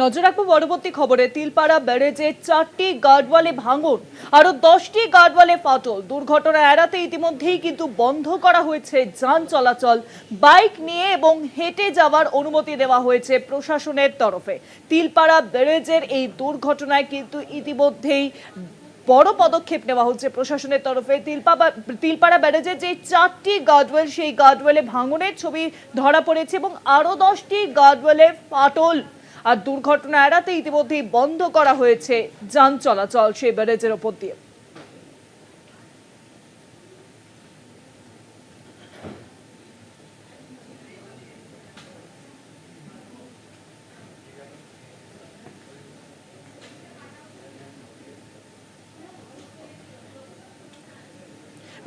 নজর রাখব পরবর্তী খবরে। তিলপাড়া ব্যারেজে চারটি গার্ডওয়ালে ভাঙন আরও দশটি গার্ডওয়ালে ফাটল। দুর্ঘটনা এড়াতে ইতিমধ্যেই কিন্তু বন্ধ করা হয়েছে যান চলাচল। বাইক নিয়ে এবং হেঁটে যাওয়ার অনুমতি দেওয়া হয়েছে প্রশাসনের তরফে। তিলপাড়া ব্যারেজের এই দুর্ঘটনায় কিন্তু ইতিমধ্যেই বড় পদক্ষেপ নেওয়া হচ্ছে প্রশাসনের তরফে। তিলপাড়া তিলপাড়া ব্যারেজের যে চারটি গার্ডওয়েল, সেই গার্ডওয়েলে ভাঙনের ছবি ধরা পড়েছে এবং আরও দশটি গার্ডওয়েলে ফাটল আর দুর্ঘটনা এড়াতে ইতিমধ্যেই বন্ধ করা হয়েছে যান চলাচল সেই ব্যারেজের ওপর দিয়ে।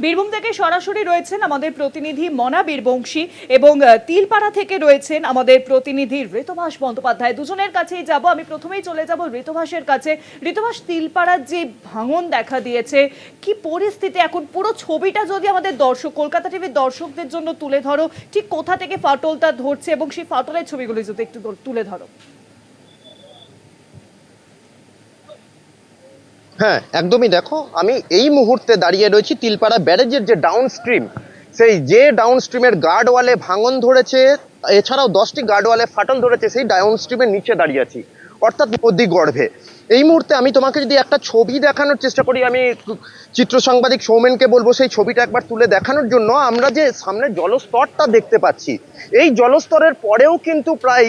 বীরভূম থেকে সরাসরি রয়েছেন আমাদের প্রতিনিধি মনা বীরবংশী এবং তিলপাড়া থেকে রয়েছেন আমাদের প্রতিনিধি ঋতভাস বন্দ্যোপাধ্যায়। দুজনের কাছেই যাব। আমি প্রথমেই চলে যাব ঋতভাসের কাছে। ঋতভাস তিলপাড়ার যে ভাঙন দেখা দিয়েছে, কি পরিস্থিতি? এখন পুরো ছবিটা যদি আমাদের দর্শক, কলকাতা টিভির দর্শকদের জন্য তুলে ধরো, ঠিক কোথা থেকে ফাটলটা ধরছে এবং সেই ফাটলের ছবিগুলো যদি একটু তুলে ধরো। হ্যাঁ একদমই দেখো, আমি এই মুহূর্তে দাঁড়িয়ে রয়েছি তিলপাড়া ব্যারেজের যে ডাউন স্ট্রিম সেই যে ডাউন স্ট্রিমের গার্ড ওয়ালে ভাঙন ধরেছে, এছাড়াও দশটি গার্ড ওয়ালে ফাটল ধরেছে, সেই ডাউন স্ট্রিমের নিচে দাঁড়িয়ে আছি, অর্থাৎ নদী গর্ভে এই মুহূর্তে আমি তোমাকে যদি একটা ছবি দেখানোর চেষ্টা করি, আমি চিত্র সাংবাদিক সৌমেনকে বলব, সেই ছবিটা একবার তুলে দেখানোর জন্য, আমরা যে সামনে জলস্তরটা দেখতে পাচ্ছি, এই জলস্তরের পরেও কিন্তু প্রায়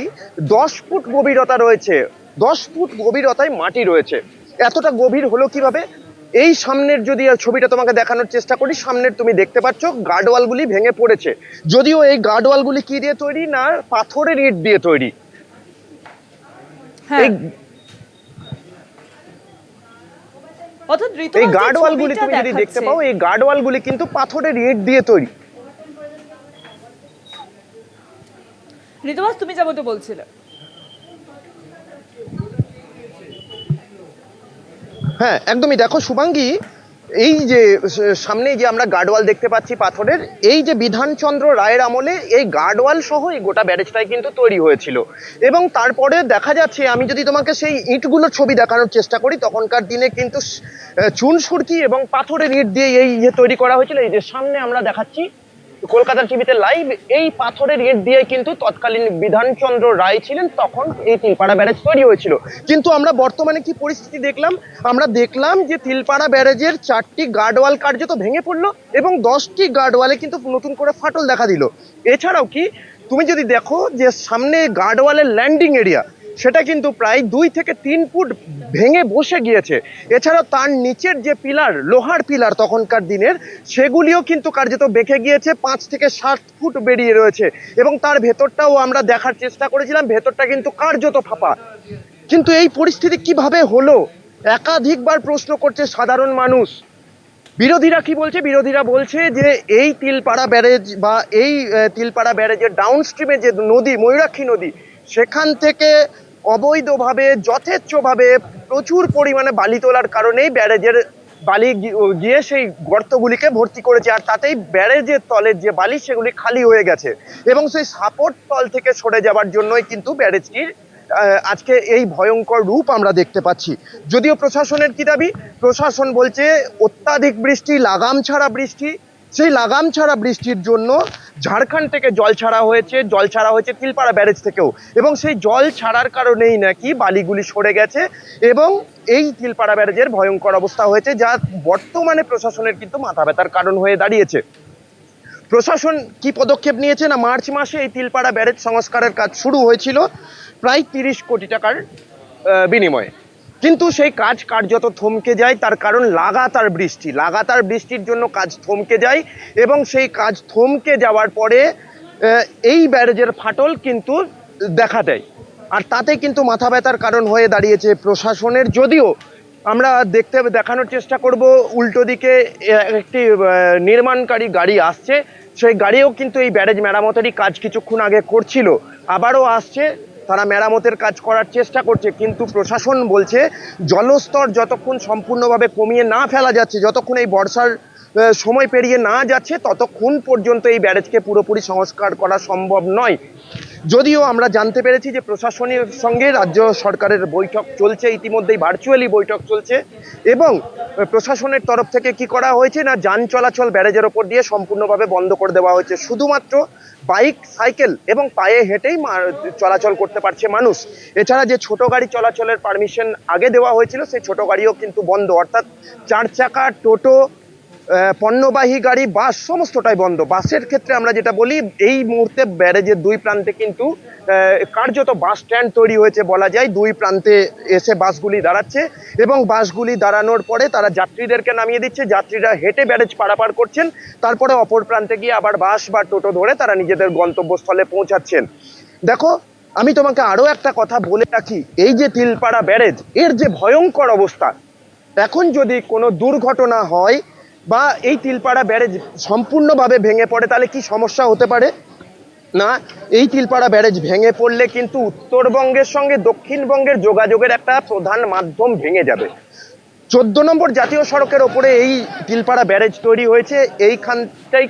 দশ ফুট গভীরতা রয়েছে, দশ ফুট গভীরতায় মাটি রয়েছে। এতটা গভীর হলো কীভাবে? এই সামনের যদি ছবিটা তোমাকে দেখানোর চেষ্টা করি সামনের তুমি দেখতে পাচ্ছ গার্ডওয়ালগুলি ভেঙে পড়েছে। যদিও এই গার্ডওয়ালগুলি কি দিয়ে তৈরি না পাথরের ইট দিয়ে তৈরি? হ্যাঁ। এই গার্ডওয়ালগুলি তুমি যদি দেখতে পাও এই গার্ডওয়ালগুলি কিন্তু পাথরের ইট দিয়ে তৈরি। ঋতুভাস তুমি যেমনটা বলছিলে। হ্যাঁ একদমই। দেখো, শুভাঙ্গী, এই যে সামনে যে আমরা গার্ডওয়াল দেখতে পাচ্ছি পাথরের, এই যে বিধানচন্দ্র রায়ের আমলে এই গার্ডওয়াল সহ এই গোটা ব্যারেজটাই কিন্তু তৈরি হয়েছিল। এবং তারপরে দেখা যাচ্ছে, আমি যদি তোমাকে সেই ইটগুলোর ছবি দেখানোর চেষ্টা করি, তখনকার দিনে কিন্তু চুন সুরকি এবং পাথরের ইট দিয়ে এই ইয়ে তৈরি করা হয়েছিল। এই যে সামনে আমরা দেখাচ্ছি কলকাতা টিভিতে লাইভ এই পাথরের ইট দিয়ে কিন্তু তৎকালীন বিধানচন্দ্র রায় ছিলেন, তখন এই তিলপাড়া ব্যারেজ তৈরি হয়েছিল। কিন্তু আমরা বর্তমানে কি পরিস্থিতি দেখলাম? আমরা দেখলাম যে তিলপাড়া ব্যারেজের চারটি গার্ডওয়াল কার্যত ভেঙে পড়ল এবং দশটি গার্ডওয়ালে কিন্তু নতুন করে ফাটল দেখা দিল। এছাড়াও কি, তুমি যদি দেখো যে সামনে গার্ডওয়ালের ল্যান্ডিং এরিয়া সেটা কিন্তু প্রায় দুই থেকে তিন ফুট ভেঙে বসে গিয়েছে। এছাড়াও তার নিচের যে পিলার, লোহার পিলার তখনকার দিনের, সেগুলিও কিন্তু কার্যত বেঁকে গিয়েছে, পাঁচ থেকে সাত ফুট বেরিয়ে রয়েছে। এবং তার ভেতরটাও আমরা দেখার চেষ্টা করেছিলাম, ভেতরটা কিন্তু কার্যত ফাঁপা। কিন্তু এই পরিস্থিতি কীভাবে হলো? একাধিকবার প্রশ্ন করছে সাধারণ মানুষ। বিরোধীরা কি বলছে? বিরোধীরা বলছে যে এই তিলপাড়া ব্যারেজ বা এই তিলপাড়া ব্যারেজের ডাউন স্ট্রিমে যে নদী, ময়ূরাক্ষী নদী, সেখান থেকে অবৈধভাবে, যথেচ্ছভাবে প্রচুর পরিমাণে বালি তোলার কারণেই ব্যারেজের বালি গিয়ে সেই গর্তগুলিকে ভর্তি করেছে আর তাতেই ব্যারেজের তলের যে বালি সেগুলি খালি হয়ে গেছে এবং সেই সাপোর্ট তল থেকে সরে যাওয়ার জন্যই কিন্তু ব্যারেজটির আজকে এই ভয়ঙ্কর রূপ আমরা দেখতে পাচ্ছি। যদিও প্রশাসনের কি দাবি? প্রশাসন বলছে অত্যাধিক বৃষ্টি, লাগাম ছাড়া বৃষ্টি সেই লাগাম ছাড়া বৃষ্টির জন্য ঝাড়খণ্ড থেকে জল ছাড়া হয়েছে, জল ছাড়া হয়েছে তিলপাড়া ব্যারেজ থেকেও। এবং সেই জল ছাড়ার কারণেই নাকি বালিগুলি সরে গেছে এবং এই তিলপাড়া ব্যারেজের ভয়ঙ্কর অবস্থা হয়েছে যা বর্তমানে প্রশাসনের কিন্তু মাথা ব্যথার কারণ হয়ে দাঁড়িয়েছে। প্রশাসন কি পদক্ষেপ নিয়েছে না মার্চ মাসে এই তিলপাড়া ব্যারেজ সংস্কারের কাজ শুরু হয়েছিল? প্রায় তিরিশ কোটি টাকার বিনিময়ে। কিন্তু সেই কাজ কার্যত থমকে যায়, তার কারণ লাগাতার বৃষ্টি। লাগাতার বৃষ্টির জন্য কাজ থমকে যায় এবং সেই কাজ থমকে যাওয়ার পরে এই ব্যারেজের ফাটল কিন্তু দেখা দেয়। আর তাতে কিন্তু মাথা ব্যথার কারণ হয়ে দাঁড়িয়েছে প্রশাসনের। যদিও আমরা দেখতে দেখানোর চেষ্টা করব, উল্টো দিকে একটি নির্মাণকারী গাড়ি আসছে। সেই গাড়িও কিন্তু এই ব্যারেজ মেরামতেরই কাজ কিছুক্ষণ আগে করছিল। আবারও আসছে। তারা মেরামতের কাজ করার চেষ্টা করছে, কিন্তু প্রশাসন বলছে জলস্তর যতক্ষণ সম্পূর্ণভাবে কমিয়ে না ফেলা যাচ্ছে, যতক্ষণ এই বর্ষার সময় পেরিয়ে না যাচ্ছে, ততক্ষণ পর্যন্ত এই ব্যারেজকে পুরোপুরি সংস্কার করা সম্ভব নয়। যদিও আমরা জানতে পেরেছি যে প্রশাসনের সঙ্গে রাজ্য সরকারের বৈঠক চলছে, ইতিমধ্যেই ভার্চুয়ালি বৈঠক চলছে, এবং প্রশাসনের তরফ থেকে কি করা হয়েছে না যান চলাচল ব্যারেজের ওপর দিয়ে সম্পূর্ণভাবে বন্ধ করে দেওয়া হয়েছে। শুধুমাত্র বাইক, সাইকেল এবং পায়ে হেঁটেই চলাচল করতে পারছে মানুষ। এছাড়া যে ছোট গাড়ি চলাচলের পারমিশন আগে দেওয়া হয়েছিল, সেই ছোট গাড়িও কিন্তু বন্ধ। অর্থাৎ চার চাকা, টোটো পণ্যবাহী গাড়ি, বাস, সমস্তটাই বন্ধ। বাসের ক্ষেত্রে আমরা যেটা বলি, এই মুহূর্তে ব্যারেজের দুই প্রান্তে কিন্তু কার্যত বাস স্ট্যান্ড তৈরি হয়েছে বলা যায়। দুই প্রান্তে এসে বাসগুলি দাঁড়াচ্ছে এবং বাসগুলি দাঁড়ানোর পরে তারা যাত্রীদেরকে নামিয়ে দিচ্ছে। যাত্রীরা হেঁটে ব্যারেজ পারাপার করছেন। তারপরে অপর প্রান্তে গিয়ে আবার বাস বা টোটো ধরে তারা নিজেদের গন্তব্যস্থলে পৌঁছাচ্ছেন। দেখো, আমি তোমাকে আরও একটা কথা বলে রাখি। এই যে তিলপাড়া ব্যারেজ, এর যে ভয়ঙ্কর অবস্থা, এখন যদি কোনো দুর্ঘটনা হয় বা এই তিলপাড়া ব্যারেজ সম্পূর্ণভাবে ভেঙে পড়ে, তাহলে কি সমস্যা হতে পারে? না, এই তিলপাড়া ব্যারেজ ভেঙে পড়লে কিন্তু উত্তরবঙ্গের সঙ্গে দক্ষিণবঙ্গের যোগাযোগের একটা প্রধান মাধ্যম ভেঙে যাবে। চোদ্দ নম্বর জাতীয় সড়কের ওপরে এই তিলপাড়া ব্যারেজ তৈরি হয়েছে। এইখানটাই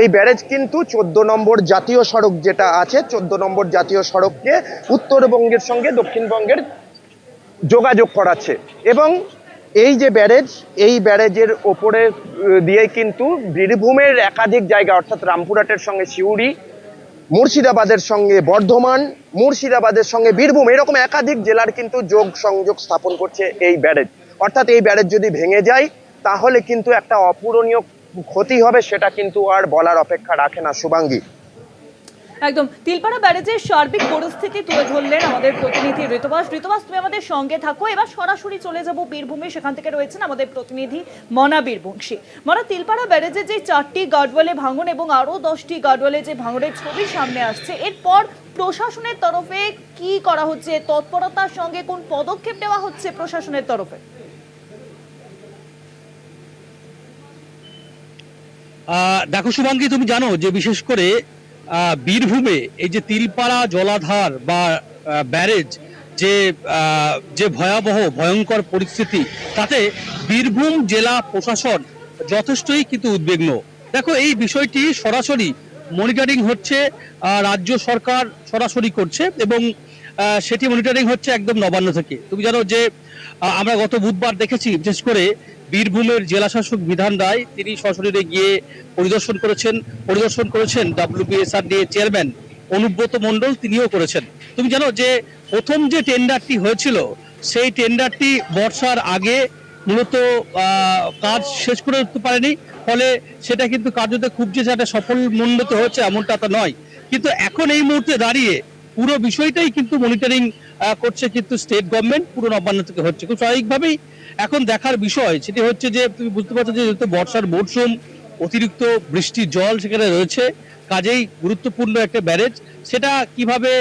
এই ব্যারেজ কিন্তু চোদ্দ নম্বর জাতীয় সড়ক যেটা আছে, চোদ্দ নম্বর জাতীয় সড়ককে উত্তরবঙ্গের সঙ্গে দক্ষিণবঙ্গের যোগাযোগ করাচ্ছে। এবং এই যে ব্যারেজ, এই ব্যারেজের ওপরে দিয়ে কিন্তু বীরভূমের একাধিক জায়গা, অর্থাৎ রামপুরহাটের সঙ্গে সিউড়ি, মুর্শিদাবাদের সঙ্গে বর্ধমান, মুর্শিদাবাদের সঙ্গে বীরভূম, এরকম একাধিক জেলার কিন্তু যোগ সংযোগ স্থাপন করছে এই ব্যারেজ। অর্থাৎ এই ব্যারেজ যদি ভেঙে যায়, তাহলে কিন্তু একটা অপূরণীয় ক্ষতি হবে, সেটা কিন্তু আর বলার অপেক্ষা রাখে না শুভাঙ্গী। একদম। তিলপাড়া ব্যারেজের সার্বিক পরিস্থিতি তুলে ধরলেন আমাদের প্রতিনিধি ঋতুবাস। ঋতবাস, তুমি আমাদের সঙ্গে থাকো। এবার সরাসরি চলে যাব বীরভূমে। সেখান থেকে রয়েছেন আমাদের প্রতিনিধি মনা বীরবংশী। মনা, তিলপাড়া ব্যারেজে যে চারটি গার্ডওয়ালে ভাঙন এবং আরও দশটি গার্ডওয়ালে যে ভাঙনের ছবি সামনে আসছে, এরপর প্রশাসনের তরফে কি করা হচ্ছে? তৎপরতার সঙ্গে কোন পদক্ষেপ নেওয়া হচ্ছে প্রশাসনের তরফে? দেখো, শুভাঙ্গী, তুমি জানো যে বিশেষ করে বীরভূমে এই যে তিলপাড়া জলাধার বা ব্যারেজ যে যে ভয়াবহ, ভয়ঙ্কর পরিস্থিতি, তাতে বীরভূম জেলা প্রশাসন যথেষ্টই কিন্তু উদ্বিগ্ন। দেখো, এই বিষয়টি সরাসরি মনিটরিং হচ্ছে রাজ্য সরকার সরাসরি করছে এবং সেটি মনিটরিং হচ্ছে একদম নবান্ন থেকে। তুমি জানো যে আমরা গত বুধবার দেখেছি, বিশেষ করে বীরভূমের জেলা শাসক বিধান রায়, তিনি সশরীরে গিয়ে পরিদর্শন করেছেন। পরিদর্শন করেছেন ডাব্লিউবিএসআরডি চেয়ারম্যান অনুব্রত মণ্ডল, তিনিও করেছেন। তুমি জানো যে প্রথম যে টেন্ডারটি হয়েছিল, সেই টেন্ডারটি বর্ষার আগে মূলত কাজ শেষ করে উঠতে পারেনি। ফলে সেটা কিন্তু কার্যত খুব যে একটা সফল মণ্ডিত হচ্ছে এমনটা তো নয়। কিন্তু এখন এই মুহূর্তে দাঁড়িয়ে পুরো বিষয়টাই কিন্তু মনিটরিং করছে কিন্তু স্টেট গভর্নমেন্ট পুরো নবান্ন থেকে হচ্ছে। খুব স্বাভাবিকভাবেই এখন দেখার বিষয় সেটি হচ্ছে যে, তুমি বুঝতে পারছ যে যেহেতু বর্ষার মরশুম অতিরিক্ত বৃষ্টির জল সেখানে রয়েছে, কাজেই গুরুত্বপূর্ণ একটা ব্যারেজ। সেটা কীভাবে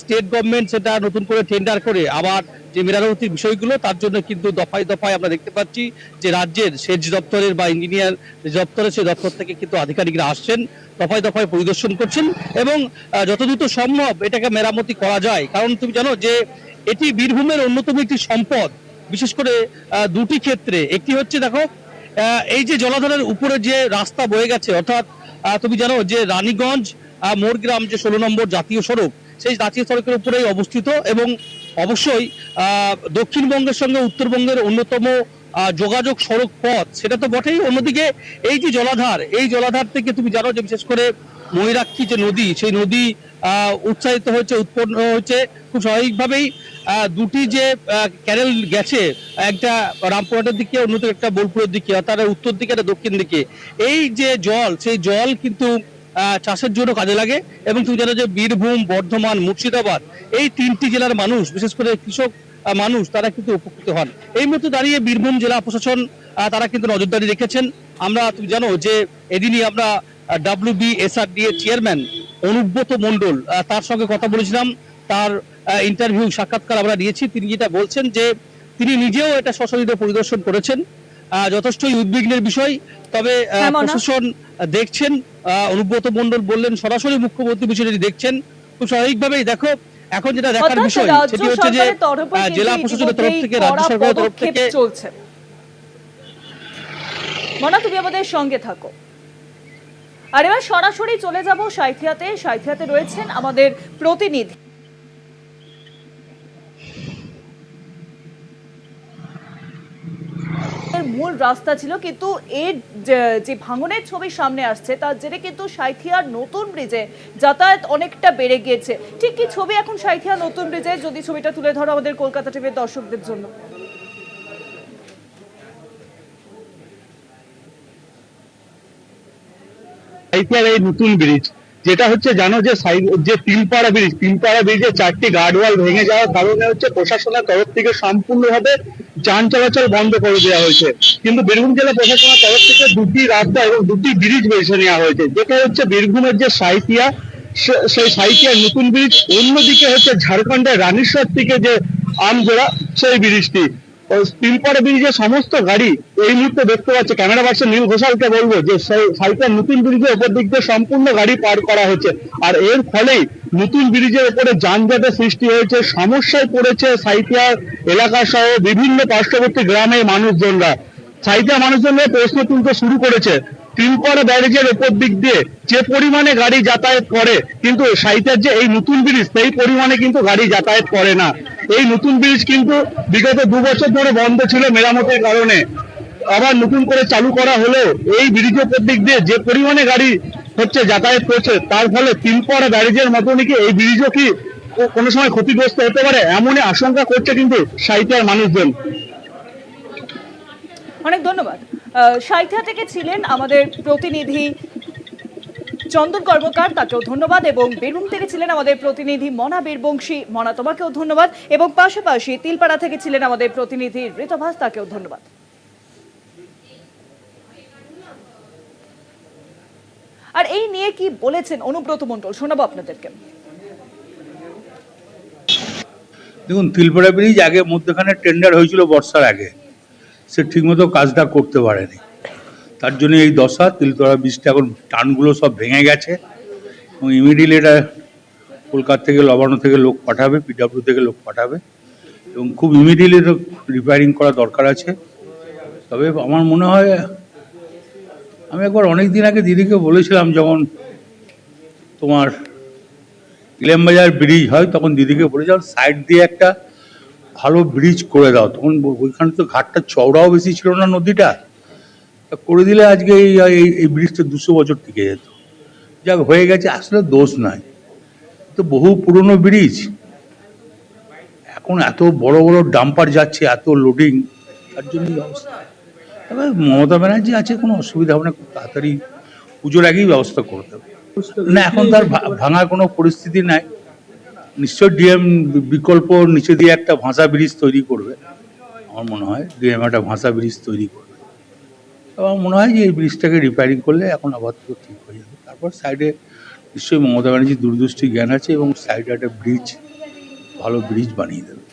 স্টেট গভর্নমেন্ট সেটা নতুন করে টেন্ডার করে, আবার যে মেরামতির বিষয়গুলো, তার জন্য কিন্তু দফায় দফায় আমরা দেখতে পাচ্ছি যে রাজ্যের সেচ দপ্তরের বা ইঞ্জিনিয়ার যে দপ্তরের সেই দপ্তর থেকে কিন্তু আধিকারিকরা আসছেন, দফায় দফায় পরিদর্শন করছেন এবং যত দ্রুত সম্ভব এটাকে মেরামতি করা যায়। কারণ তুমি জানো যে, এটি বীরভূমের অন্যতম একটি সম্পদ। বিশেষ করে দুটি ক্ষেত্রে। একটি হচ্ছে দেখো এই যে জলাধারের উপরে যে রাস্তা বয়ে গেছে, অর্থাৎ তুমি জানো যে রানীগঞ্জ মোরগ্রাম যে ষোলো নম্বর জাতীয় সড়ক, সেই জাতীয় সড়কের উপরেই অবস্থিত এবং অবশ্যই দক্ষিণবঙ্গের সঙ্গে উত্তরবঙ্গের অন্যতম যোগাযোগ সড়ক পথ, সেটা তো বটেই। অন্যদিকে এই যে জলাধার, এই জলাধার থেকে তুমি জানো যে বিশেষ করে ময়ূরাক্ষী যে নদী, সেই নদী উৎসাহিত হয়েছে, উৎপন্ন হয়েছে, খুব স্বাভাবিকভাবেই দুটি যে ক্যানেল গেছে, একটা রামপুরহাটের দিকে অন্যদিকে একটা বোলপুরের দিকে, অর্থাৎ উত্তর দিকে, একটা দক্ষিণ দিকে। এই যে জল, সেই জল কিন্তু চাষের জন্য কাজে লাগে এবং তুমি জানো যে বীরভূম, বর্ধমান, মুর্শিদাবাদ, এই তিনটি জেলার মানুষ, বিশেষ করে কৃষক মানুষ, তারা কিন্তু উপকৃত হন। এই মুহূর্তে দাঁড়িয়ে বীরভূম জেলা প্রশাসন তারা কিন্তু নজরদারি রেখেছেন। আমরা, তুমি জানো যে, এদিনই আমরা W B S R D এর চেয়ারম্যান অনুব্রত মণ্ডল তার সঙ্গে কথা বলেছিলাম। তার ইন্টারভিউ সাক্ষাৎকার আমরা নিয়েছি তিনি যেটা বলছেন যে তিনি নিজেও এটা সশরীরে পরিদর্শন করেছেন। যথেষ্টই উদ্বিগ্নের বিষয়। তবে হ্যাঁ। প্রশাসন দেখছেন। অনুব্রত মণ্ডল বললেন সরাসরি মুখ্যমন্ত্রী বিষয়টি দেখছেন খুব স্বাভাবিকভাবেই দেখো এখন যেটা দেখার বিষয় সেটি হচ্ছে যে জেলা প্রশাসনের তরফ থেকে রাজ্য সরকারের তরফ থেকে চলছে। মনা তুমি আমাদের সঙ্গে থাকো। আর এবার সরাসরি চলে যাব সাইথিয়াতে সাইথিয়াতে রয়েছেন আমাদের প্রতিনিধি। মূল রাস্তা ছিল, কিন্তু এর যে- ভাঙনের ছবি সামনে আসছে, তার জেরে কিন্তু সাইথিয়ার নতুন ব্রিজে যাতায়াত অনেকটা বেড়ে গিয়েছে। ঠিক কি ছবি এখন সাইথিয়া নতুন ব্রিজে যদি ছবিটা তুলে ধরো আমাদের কলকাতা টিভির দর্শকদের জন্য। সাইকেল এই নতুন ব্রিজ যেটা হচ্ছে জানো যে যে তিলপাড়া ব্রিজ তিলপাড়া ব্রিজে চারটি গার্ডওয়াল ভেঙে যাওয়ার কারণে হচ্ছে প্রশাসনের তরফ থেকে সম্পূর্ণভাবে যান চলাচল বন্ধ করে দেওয়া হয়েছে। কিন্তু বীরভূম জেলা প্রশাসনের তরফ থেকে দুটি রাস্তা এবং দুটি ব্রিজ বেছে নেওয়া হয়েছে। যেটা হচ্ছে বীরভূমের যে সাইতিয়া সেই সাইতিয়ার নতুন ব্রিজ অন্যদিকে হচ্ছে ঝাড়খণ্ডের রানীশ্বর থেকে যে আমজোড়া, সেই ব্রিজটি ওই ব্রিজে সমস্ত গাড়ি এই মুহূর্তে দেখতে পাচ্ছে ক্যামেরা পার্সন নীল ঘোষালকে বলব যে সাইকেল নতুন ব্রিজের ওপর দিক দিয়ে সম্পূর্ণ গাড়ি পার করা হচ্ছে। আর এর ফলেই নতুন ব্রিজের উপরে যানজটের সৃষ্টি হয়েছে, সমস্যায় পড়েছে সাইকিয়া এলাকা সহ বিভিন্ন পার্শ্ববর্তী গ্রামের মানুষজনরা। সাইকিয়া মানুষজনরা প্রশ্ন তুলতে শুরু করেছে তিনপাড়া ব্যারেজের উপর দিক দিয়ে যে পরিমাণে গাড়ি যাতায়াত করে, কিন্তু সাইটার যে এই নতুন ব্রিজ, সেই পরিমাণে কিন্তু গাড়ি যাতায়াত করে না। এই নতুন ব্রিজ কিন্তু বিগত দু বছর ধরে বন্ধ ছিল মেরামতের কারণে। আবার নতুন করে চালু করা হলেও এই ব্রিজের উপর দিক দিয়ে যে পরিমাণে গাড়ি হচ্ছে, যাতায়াত করছে, তার ফলে তিনপাড়া ব্যারেজের মতনই কি এই ব্রিজও কি কোনো সময় ক্ষতিগ্রস্ত হতে পারে? এমনই আশঙ্কা করছে কিন্তু সাইটার মানুষজন। অনেক ধন্যবাদ। আহ, সাঁইথিয়া থেকে ছিলেন আমাদের প্রতিনিধি চন্দন কর্মকার তাকেও ধন্যবাদ। এবং বীরভূম থেকে ছিলেন আমাদের প্রতিনিধি মনা বীরবংশী। মনা তোমাকেও ধন্যবাদ। এবং পাশাপাশি তিলপাড়া থেকে ছিলেন আমাদের প্রতিনিধি ঋতভাস তাকেও ধন্যবাদ। আর এই নিয়ে কি বলেছেন অনুব্রত মণ্ডল শোনাবো আপনাদেরকে। দেখুন তিলপাড়া ব্রিজ আগে মধ্যখানে টেন্ডার হয়েছিল বর্ষার আগে। সে ঠিকমতো কাজটা করতে পারেনি। তার জন্য এই দশা, তিলতলা ব্রিজটা এখন টানগুলো সব ভেঙে গেছে এবং ইমিডিয়েটলি এটা কলকাতা থেকে লবানো থেকে লোক পাঠাবে পিডাব্লিউ থেকে লোক পাঠাবে এবং খুব ইমিডিয়েটলি রিপেয়ারিং করা দরকার আছে। তবে আমার মনে হয়, আমি একবার অনেক দিন আগে দিদিকে বলেছিলাম যখন তোমার ইলেমবাজার ব্রিজ হয়, তখন দিদিকে বলেছিলাম, সাইড দিয়ে একটা ভালো ব্রিজ করে দাও। তখন ওইখানে তো ঘাটটা, চওড়াও বেশি ছিল না নদীটা। করে দিলে আজকে এই, এই- ব্রিজটা দুশো বছর টিকে যেত। যাক, হয়ে গেছে, আসলে দোষ নাই। তো বহু পুরনো ব্রিজ এখন এত বড় বড় ডাম্পার যাচ্ছে, এত লোডিং তার জন্য অবস্থা। তবে মমতা ব্যানার্জি আছে, কোনো অসুবিধা হবে না, খুব তাড়াতাড়ি পুজোর আগেই ব্যবস্থা করে দেবে। না, এখন তার ভাঙার কোনো পরিস্থিতি নাই। নিশ্চয় ডিএম বিকল্প নিচে দিয়ে একটা ভাষা ব্রিজ তৈরি করবে। আমার মনে হয় ডিএম একটা ভাষা ব্রিজ তৈরি করবে। আমার মনে হয় যে এই ব্রিজটাকে রিপেয়ারিং করলে এখন আপাতত ঠিক হয়ে যাবে। তারপর সাইডে নিশ্চয়ই মমতা ব্যানার্জির দূরদৃষ্টি জ্ঞান আছে এবং সাইডে একটা ব্রিজ ভালো ব্রিজ বানিয়ে দেবে।